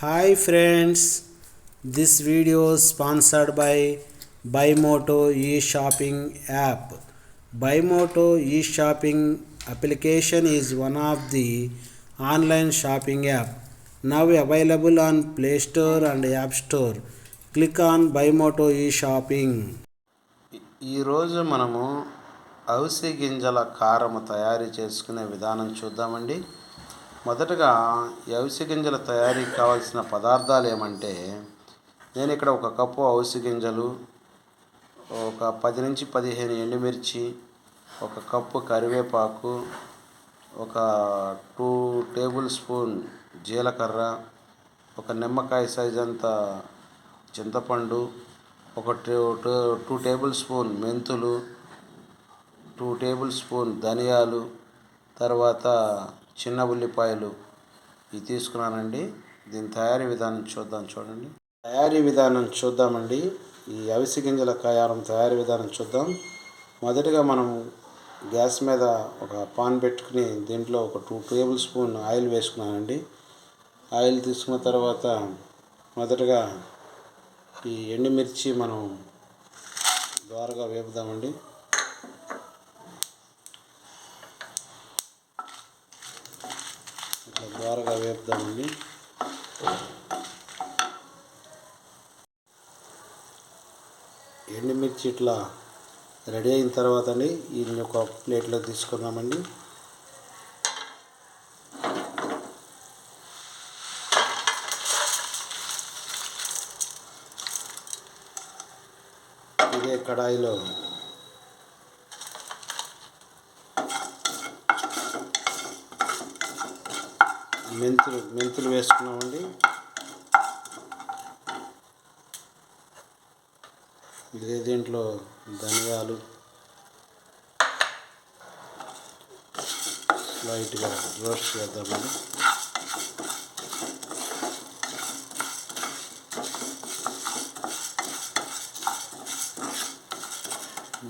Hi friends this video sponsored by Bymoto e shopping app Bymoto e shopping application is one of the online shopping app now available on Play Store and App Store click on Bymoto e shopping ఈరోజు మనము అవిసి గింజల కారము తయారు చేసుకునే విధానం చూద్దామండి. మొదటగా ఈ అవిసె గింజల తయారీకి కావాల్సిన పదార్థాలు ఏమంటే నేను ఇక్కడ ఒక కప్పు అవిసె గింజలు ఒక పది నుంచి పదిహేను ఎండుమిర్చి ఒక కప్పు కరివేపాకు ఒక టూ టేబుల్ స్పూన్ జీలకర్ర ఒక నిమ్మకాయ సైజ్ అంత చింతపండు ఒక టూ- టూ టేబుల్ స్పూన్ మెంతులు టూ టేబుల్ స్పూన్ ధనియాలు తర్వాత చిన్న ఉల్లిపాయలు ఇవి తీసుకున్నానండి. దీని తయారీ విధానం చూద్దాం చూడండి. తయారీ విధానం చూద్దామండి. ఈ అవిసె గింజల కాయారం తయారీ విధానం చూద్దాం. మొదటగా మనం గ్యాస్ మీద ఒక పాన్ పెట్టుకుని దీంట్లో ఒక టూ టేబుల్ స్పూన్ ఆయిల్ వేసుకున్నానండి. ఆయిల్ తీసుకున్న తర్వాత మొదటగా ఈ ఎండుమిర్చి మనం ద్వారగా వేపుదామండి. ఇట్లా వేపుదామండి. ఎండుమిర్చి ఇట్లా రెడీ అయిన తర్వాత అండి దీన్ని ఒక ప్లేట్లో తీసుకుందామండి. ఇదే కడాయిలో మెంతులు మెంతులు వేసుకున్నామండి. ఇదే దీంట్లో ధనియాలు. లైట్గా రోస్ట్ చేద్దామండి.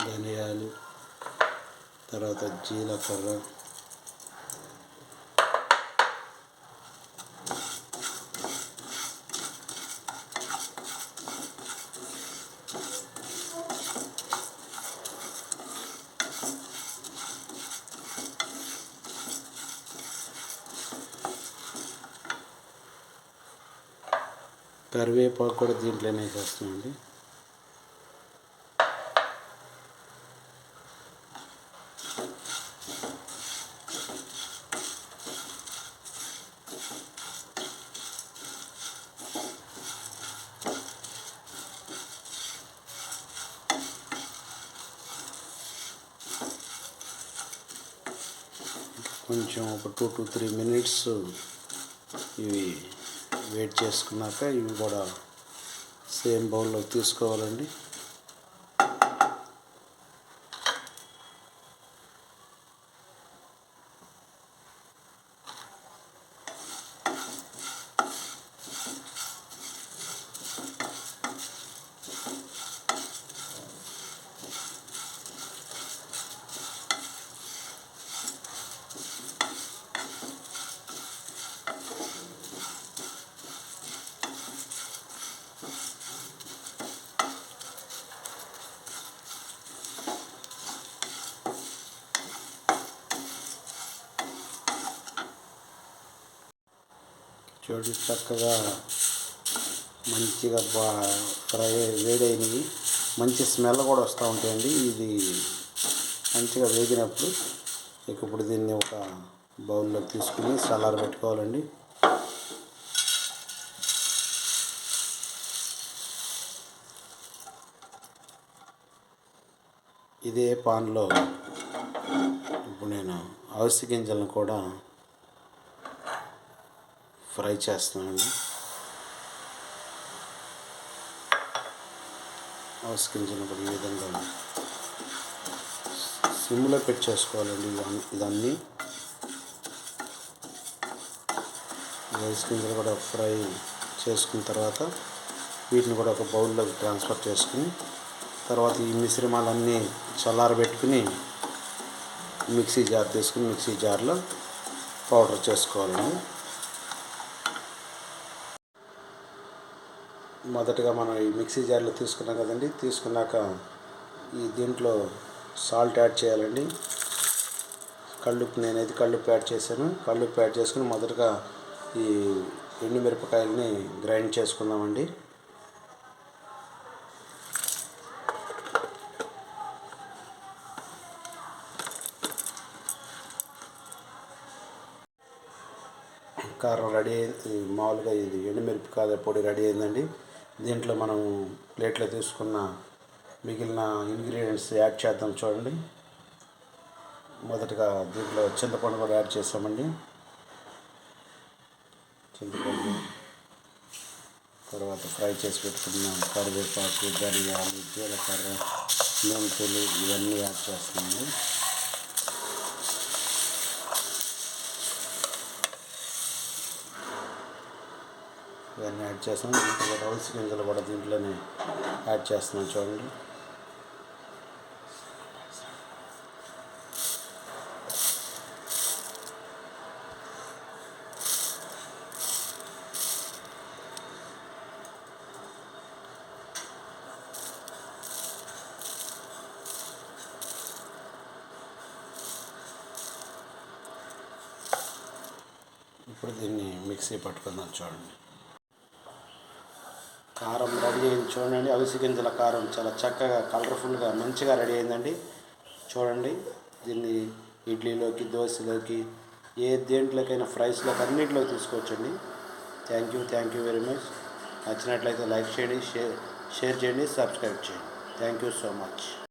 ధనియాలు తర్వాత జీలకర్ర. కరివేపాకు కూడా దీంట్లోనే వేసేస్తున్నామండి కొంచెం ఒక టూ టు త్రీ మినిట్స్ ఇవి వెయిట్ చేసుకున్నాక ఇవి కూడా సేమ్ బౌల్లో తీసుకోవాలండి. చూడు చక్కగా మంచిగా బా ఫ్రై వేడైనవి మంచి స్మెల్ కూడా వస్తూ ఉంటాయండి. ఇది మంచిగా వేగినప్పుడు ఇక ఇప్పుడు దీన్ని ఒక బౌల్లో తీసుకుని సలార్ పెట్టుకోవాలండి. ఇదే పాన్లో ఇప్పుడు నేను అవిసె గింజలను కూడా ఫ్రై చేస్తున్నానండి. అవిసె ఈ విధంగా సిమ్లో పెట్టి చేసుకోవాలండి ఇవన్నీ. ఇదన్నీ రైస్ గింజలు కూడా ఫ్రై చేసుకున్న తర్వాత వీటిని కూడా ఒక బౌల్లోకి ట్రాన్స్ఫర్ చేసుకుని తర్వాత ఈ మిశ్రమాలన్నీ చల్లారబెట్టుకుని మిక్సీ జార్ తీసుకుని మిక్సీ జార్లో పౌడర్ చేసుకోవాలండి. మొదటగా మనం ఈ మిక్సీ జార్లో తీసుకున్నాం కదండి. తీసుకున్నాక ఈ దీంట్లో సాల్ట్ యాడ్ చేయాలండి. కళ్ళుప్పు నేనైతే కళ్ళుప్పు యాడ్ చేశాను. కళ్ళుప్పు యాడ్ చేసుకుని మొదటగా ఈ ఎండుమిరపకాయలని గ్రైండ్ చేసుకుందామండి. కారం రెడీ అయింది మామూలుగా ఇది ఎండుమిరపకాయ పొడి రెడీ అయిందండి. దీంట్లో మనం ప్లేట్లో తీసుకున్న మిగిలిన ఇంగ్రీడియంట్స్ యాడ్ చేద్దాం చూడండి. మొదటగా దీంట్లో చింతపండు కూడా యాడ్ చేస్తామండి చింతపండు తర్వాత ఫ్రై చేసి పెట్టుకున్న. కరివేపాకు ధనియాలు జీలకర్ర మెంతులు ఇవన్నీ యాడ్ చేస్తున్నాము. ఇవన్నీ యాడ్ చేస్తాం. దీంట్లో రౌల్స్ గింజలు కూడా దీంట్లోనే యాడ్ చేస్తున్నాం చూడండి. ఇప్పుడు దీన్ని మిక్సీ పట్టుకుందాం చూడండి. కారం రెడీ అయింది చూడండి. అవిసి గింజల కారం చాలా చక్కగా కలర్ఫుల్గా మంచిగా రెడీ అయిందండి. చూడండి దీన్ని ఇడ్లీలోకి దోశలోకి ఏ దేంట్లోకైనా ఫ్రైస్లోకి అన్నింటిలోకి తీసుకోవచ్చండి. Thank you thank you very much నచ్చినట్లయితే లైక్ చేయండి షేర్ షేర్ చేయండి సబ్స్క్రైబ్ చేయండి. Thank you so much